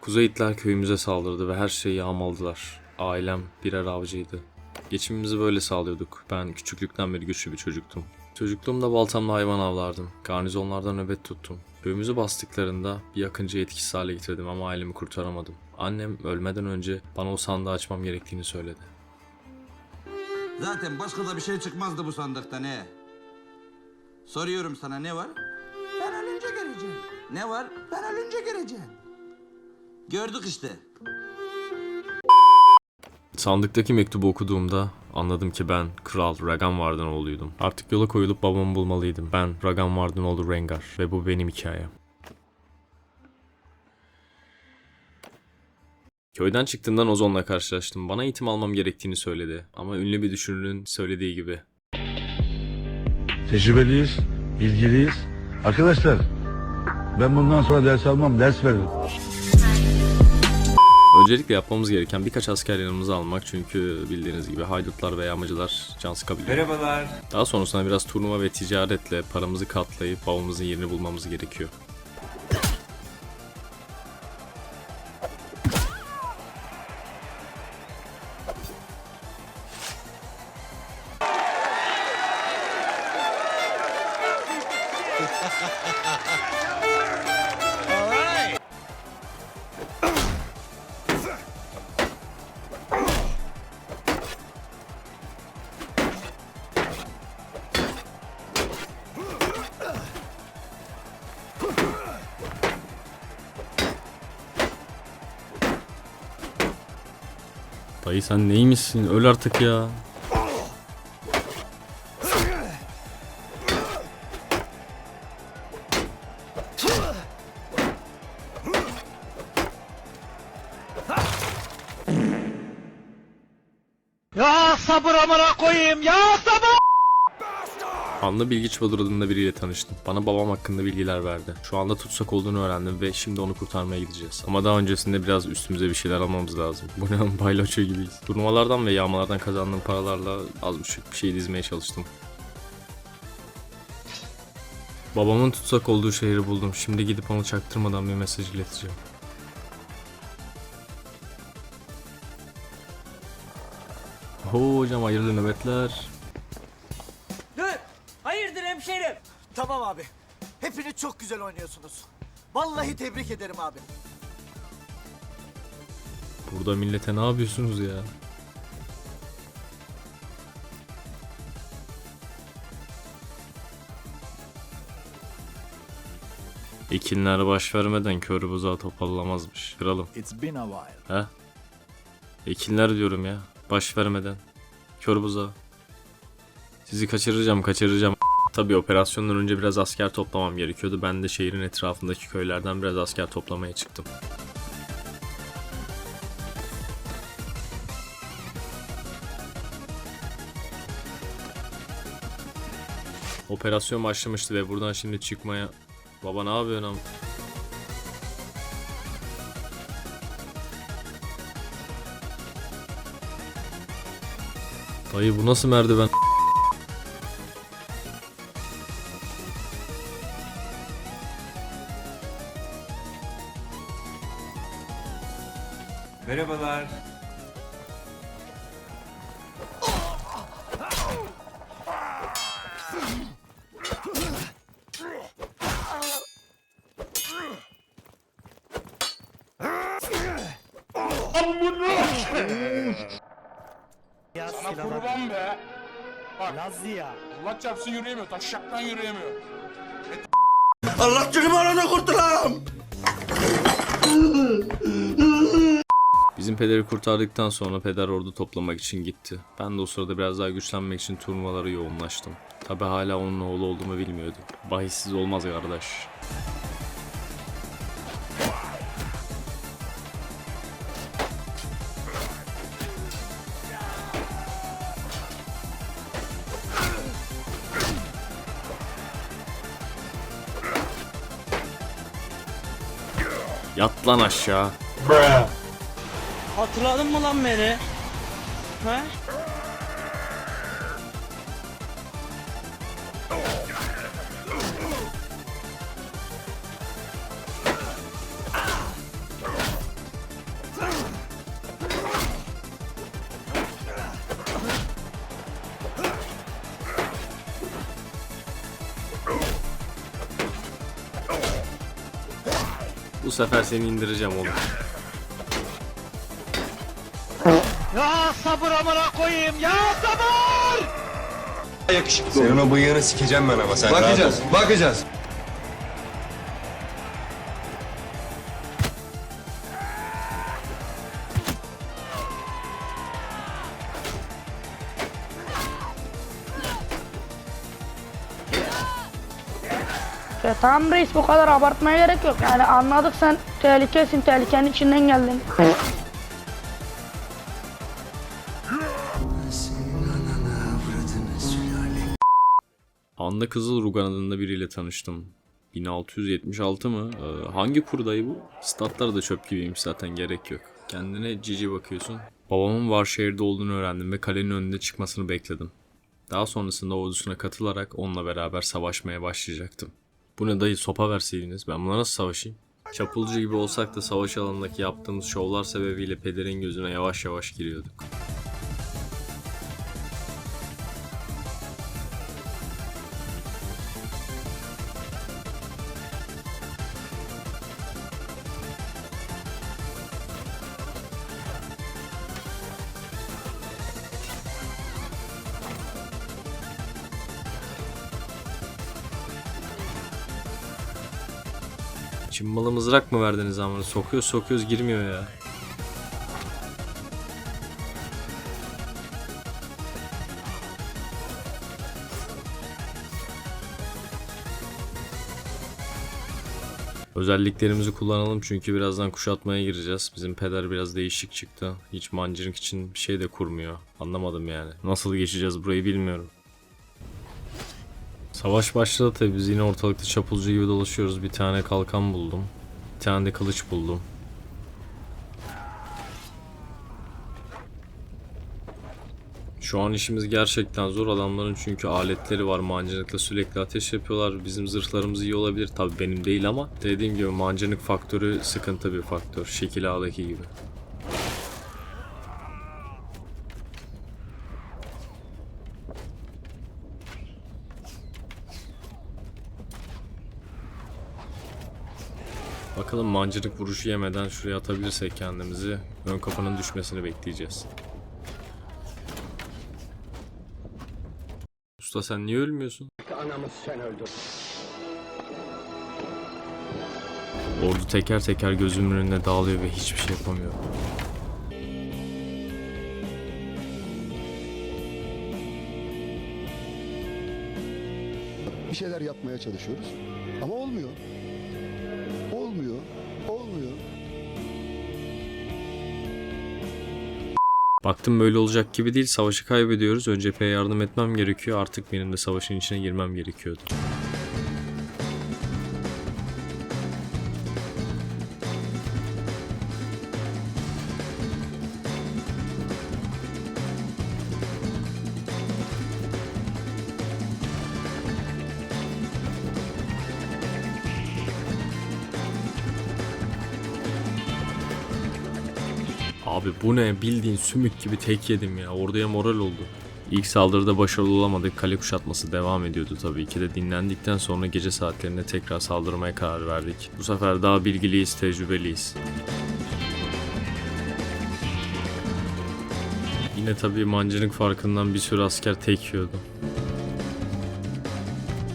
Kuzey Hitler köyümüze saldırdı ve her şeyi yağmaladılar. Ailem birer avcıydı. Geçimimizi böyle sağlıyorduk. Ben küçüklükten beri güçlü bir çocuktum. Çocukluğumda baltamla hayvan avlardım. Garnizonlardan nöbet tuttum. Köyümüzü bastıklarında bir yakıncı etkisiz hale getirdim ama ailemi kurtaramadım. Annem ölmeden önce bana o sandığı açmam gerektiğini söyledi. Zaten başka da bir şey çıkmazdı bu sandıkta ne? Soruyorum sana ne var? Ben ölünce göreceğim. Ne var? Ben ölünce göreceğim. Gördük işte. Sandıktaki mektubu okuduğumda anladım ki ben Kral Ragan oğluydum. Artık yola koyulup babamı bulmalıydım. Ben Ragan oğlu Rengar ve bu benim hikayem. Köyden çıktığımdan Ozon'la karşılaştım. Bana eğitim almam gerektiğini söyledi. Ama ünlü bir düşünürün söylediği gibi. Tecrübeliyiz, bilgiliyiz. Arkadaşlar, ben bundan sonra ders almam, ders veririm. Öncelikle yapmamız gereken birkaç asker yanımıza almak çünkü bildiğiniz gibi haydutlar ve yağmacılar can sıkabiliyor. Merhabalar. Daha sonrasında biraz turnuva ve ticaretle paramızı katlayıp bavulumuzun yerini bulmamız gerekiyor. Dayı sen neymişsin? Öl artık ya. Ya sabır amına koyayım ya sabır. Anla Bilgiç Badur adında biriyle tanıştım. Bana babam hakkında bilgiler verdi. Şu anda tutsak olduğunu öğrendim ve şimdi onu kurtarmaya gideceğiz. Ama daha öncesinde biraz üstümüze bir şeyler almamız lazım. Bu ne baylaço gibiyiz. Turnuvalardan ve yağmalardan kazandığım paralarla az buçuk bir şey dizmeye çalıştım. Babamın tutsak olduğu şehri buldum. Şimdi gidip onu çaktırmadan bir mesaj ileteceğim. Oo hocam hayırlı nöbetler. Tamam abi. Hepiniz çok güzel oynuyorsunuz. Vallahi tebrik ederim abi. Burada millete ne yapıyorsunuz ya? Ekinler baş vermeden kör buzağı topallamazmış. Kralım. It's been a while. He? Ekinler diyorum ya. Baş vermeden. Kör buzağı. Sizi kaçıracağım kaçıracağım. Tabii operasyondan önce biraz asker toplamam gerekiyordu. Ben de şehrin etrafındaki köylerden biraz asker toplamaya çıktım. Operasyon başlamıştı ve buradan şimdi çıkmaya... Baba ne yapıyorsun am? Dayı bu nasıl merdiven? Ya kurban be. Bak Lazlı ya. Allah çarpsın yürüyemiyor. Taşşaktan yürüyemiyor. Allah canımı arada kurtulam. Bizim pederi kurtardıktan sonra peder ordu toplamak için gitti. Ben de o sırada biraz daha güçlenmek için turnuvalara yoğunlaştım. Tabi hala onun oğlu olduğumu bilmiyordum. Bahissiz olmaz kardeş. Yat lan aşağı. Hatırladın mı lan beni? He? Sefer seni indireceğim oğlum. Senin o bıyığını sikeceğim ben ama sen Bakacağız, bakacağız. Ya tamam reis bu kadar abartmaya gerek yok. Yani anladık sen tehlikesin, tehlikenin içinden geldin. Anda Kızıl Rugan adında biriyle tanıştım. 1676 mı? Ee, hangi kurdayı bu? Statlar da çöp gibiymiş zaten gerek yok. Kendine cici bakıyorsun. Babamın Varşehir'de olduğunu öğrendim ve kalenin önünde çıkmasını bekledim. Daha sonrasında ordusuna katılarak onunla beraber savaşmaya başlayacaktım. Bu ne dayı sopa verseydiniz ben buna nasıl savaşayım? Çapulcu gibi olsak da savaş alanındaki yaptığımız şovlar sebebiyle pederin gözüne yavaş yavaş giriyorduk. Çimbalı mızrak mı verdiniz amına? Sokuyoruz sokuyoruz girmiyor ya. Özelliklerimizi kullanalım çünkü birazdan kuşatmaya gireceğiz. Bizim peder biraz değişik çıktı. Hiç mancınık için bir şey de kurmuyor. Anlamadım yani. Nasıl geçeceğiz burayı bilmiyorum. Savaş başladı tabi biz yine ortalıkta çapulcu gibi dolaşıyoruz. Bir tane kalkan buldum. Bir tane de kılıç buldum. Şu an işimiz gerçekten zor adamların çünkü aletleri var mancınıkla sürekli ateş yapıyorlar. Bizim zırhlarımız iyi olabilir tabi benim değil ama dediğim gibi mancınık faktörü sıkıntı bir faktör. Şekil A'daki gibi. Bakalım mancınık vuruşu yemeden şuraya atabilirsek kendimizi ön kapının düşmesini bekleyeceğiz. Usta sen niye ölmüyorsun? Ordu teker teker gözümün önüne dağılıyor ve hiçbir şey yapamıyor. bir şeyler yapmaya çalışıyoruz. Ama. Olmuyor. Baktım böyle olacak gibi değil. Savaşı kaybediyoruz. Ön cepheye yardım etmem gerekiyor. Artık benim de savaşın içine girmem gerekiyordu. Abi bu ne bildiğin sümük gibi tek yedim ya orduya moral oldu. İlk saldırıda başarılı olamadık kale kuşatması devam ediyordu tabii ki de dinlendikten sonra gece saatlerinde tekrar saldırmaya karar verdik. Bu sefer daha bilgiliyiz tecrübeliyiz. Yine tabii mancınık farkından bir sürü asker tek yiyordu.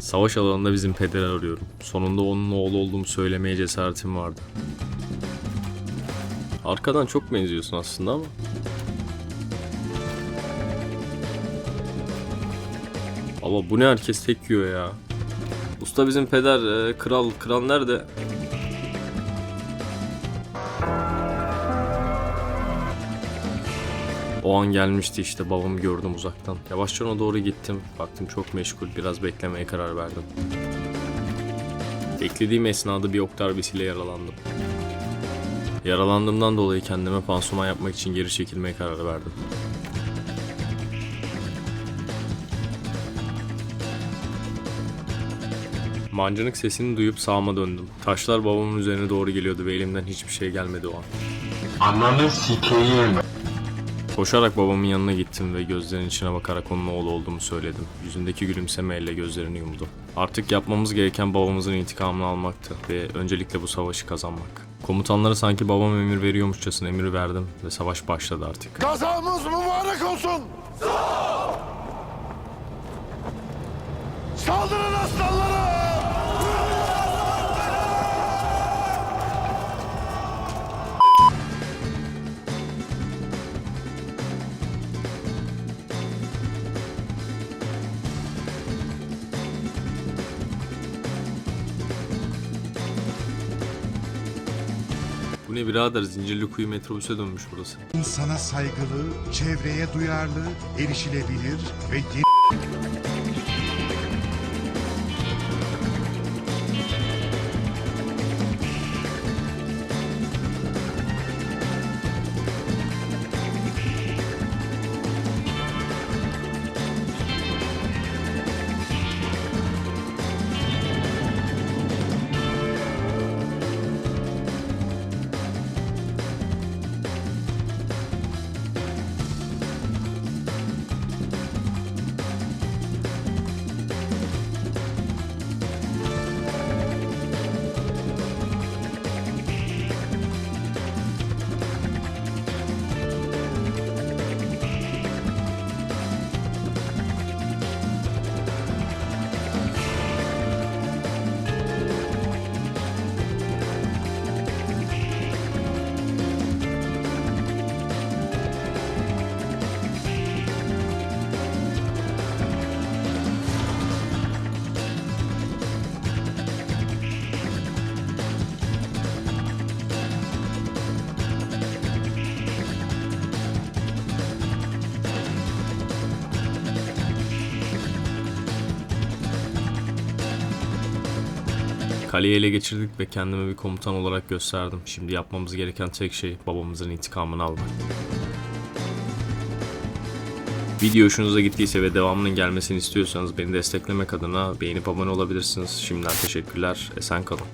Savaş alanında bizim pederi arıyorum. Sonunda onun oğlu olduğumu söylemeye cesaretim vardı. Arkadan çok benziyorsun aslında ama. Ama bu ne herkes tek yiyor ya. Usta bizim peder, e, kral, kral nerede? O an gelmişti işte babamı gördüm uzaktan. Yavaşça ona doğru gittim. Baktım çok meşgul biraz beklemeye karar verdim. Beklediğim esnada bir ok darbesiyle yaralandım. Yaralandığımdan dolayı kendime pansuman yapmak için geri çekilmeye karar verdim. Mancınık sesini duyup sağıma döndüm. Taşlar babamın üzerine doğru geliyordu ve elimden hiçbir şey gelmedi o an. Koşarak babamın yanına gittim ve gözlerinin içine bakarak onun oğlu olduğumu söyledim. Yüzündeki gülümsemeyle gözlerini yumdu. Artık yapmamız gereken babamızın intikamını almaktı ve öncelikle bu savaşı kazanmak. Komutanlara sanki babam emir veriyormuşçasına emir verdim ve savaş başladı artık. Kazamız mübarek olsun. Saldırın aslanlara! Ne birader Zincirlikuyu metrobüse dönmüş burası. İnsana saygılı, çevreye duyarlı, erişilebilir ve yeni Kaleyi ele geçirdik ve kendimi bir komutan olarak gösterdim. Şimdi yapmamız gereken tek şey babamızın intikamını almak. Video hoşunuza gittiyse ve devamının gelmesini istiyorsanız beni desteklemek adına beğenip abone olabilirsiniz. Şimdiden teşekkürler. Esen kalın.